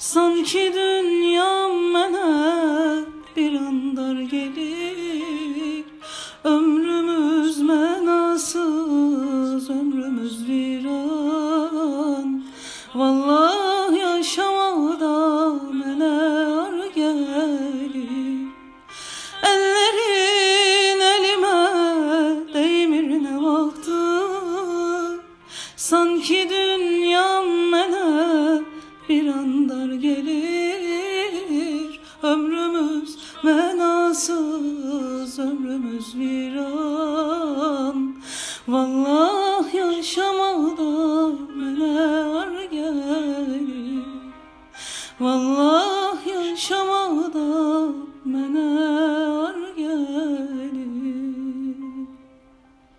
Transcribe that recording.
Sanki dünyam bana bir andar gelir. Ömrümüz menasız, ömrümüz viran. Vallahi yaşamada mene ar gelir. Ellerin elime değmir ne vakti. Sanki dünyam bana bir an Ömrümüz menasız, ömrümüz viran. Vallah yaşamada meler gelir Vallah yaşamada